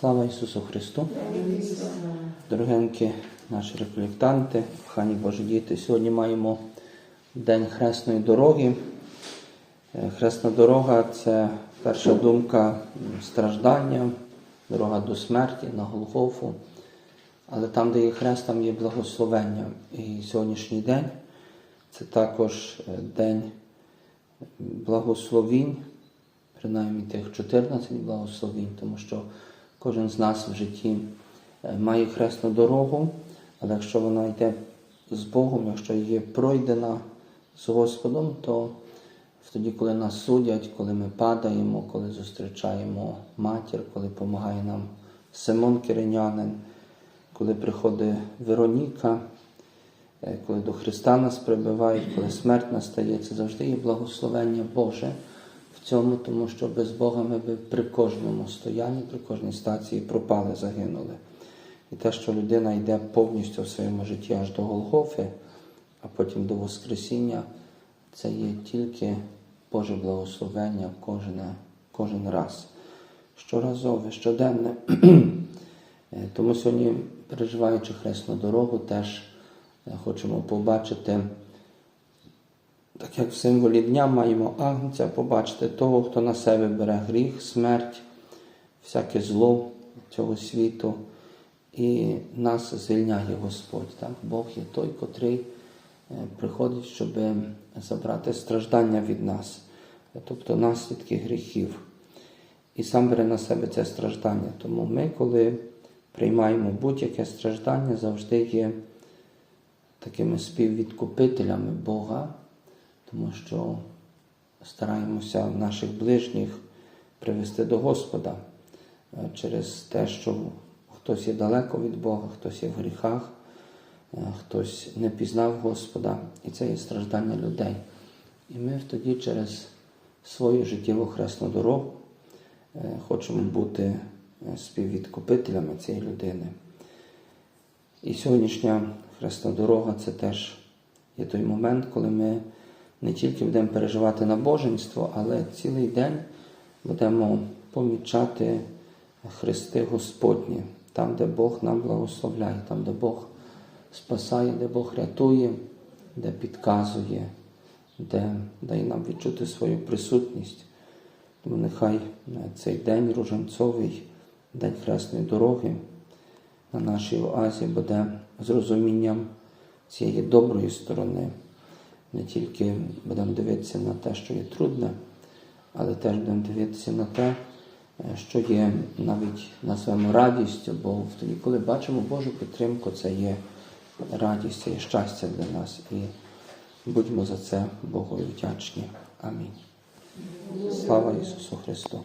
Слава Ісусу Христу! Дорогенькі наші рефлектанти, кохані Божі діти, сьогодні маємо День Хресної дороги. Е, Хресна дорога це перша думка страждання, дорога до смерті на Голгофу. Але там, де є хрест, там є благословення. І сьогоднішній день це також е, день благословінь, принаймні тих 14 благословінь, тому що кожен з нас в житті е, має хресну дорогу, але якщо вона йде з Богом, якщо є пройдена з Господом, то тоді, коли нас судять, коли ми падаємо, коли зустрічаємо матір, коли допомагає нам Симон Киринянин, коли приходить Вероніка, е, коли до Христа нас прибивають, коли смерть настає, це завжди є благословення Боже цьому, тому що без Бога ми би при кожному стоянні, при кожній стації пропали, загинули. І те, що людина йде повністю в своєму житті аж до Голгофи, а потім до Воскресіння, це є тільки Боже благословення кожне, кожен раз. Щоразове, щоденне. Тому сьогодні, переживаючи хресну дорогу, теж е, хочемо побачити, так як в символі дня маємо агнця, побачити того, хто на себе бере гріх, смерть, всяке зло цього світу, і нас звільняє Господь. Так? Бог є той, котрий е, приходить, щоб забрати страждання від нас, тобто наслідки гріхів. І сам бере на себе це страждання. Тому ми, коли приймаємо будь-яке страждання, завжди є такими співвідкупителями Бога, тому що стараємося наших ближніх привести до Господа е, через те, що хтось є далеко від Бога, хтось є в гріхах, е, хтось не пізнав Господа, і це є страждання людей. І ми тоді через свою життєву хресну дорогу е, хочемо бути співвідкупителями цієї людини. І сьогоднішня хресна дорога це теж є той момент, коли ми не тільки будемо переживати набоженство, але цілий день будемо помічати хрести Господні, там, де Бог нам благословляє, там, де Бог спасає, де Бог рятує, де підказує, де дає нам відчути свою присутність. Тому нехай е, цей день ружанцовий, день хресної дороги на нашій оазі буде з розумінням цієї доброї сторони. Не тільки будемо дивитися на те, що є трудне, але теж будемо дивитися на те, е, що є навіть назвемо радістю, бо тоді, коли бачимо Божу підтримку, це є радість, це є щастя для нас. І будьмо за це Богу вдячні. Амінь. Слава Ісусу Христу!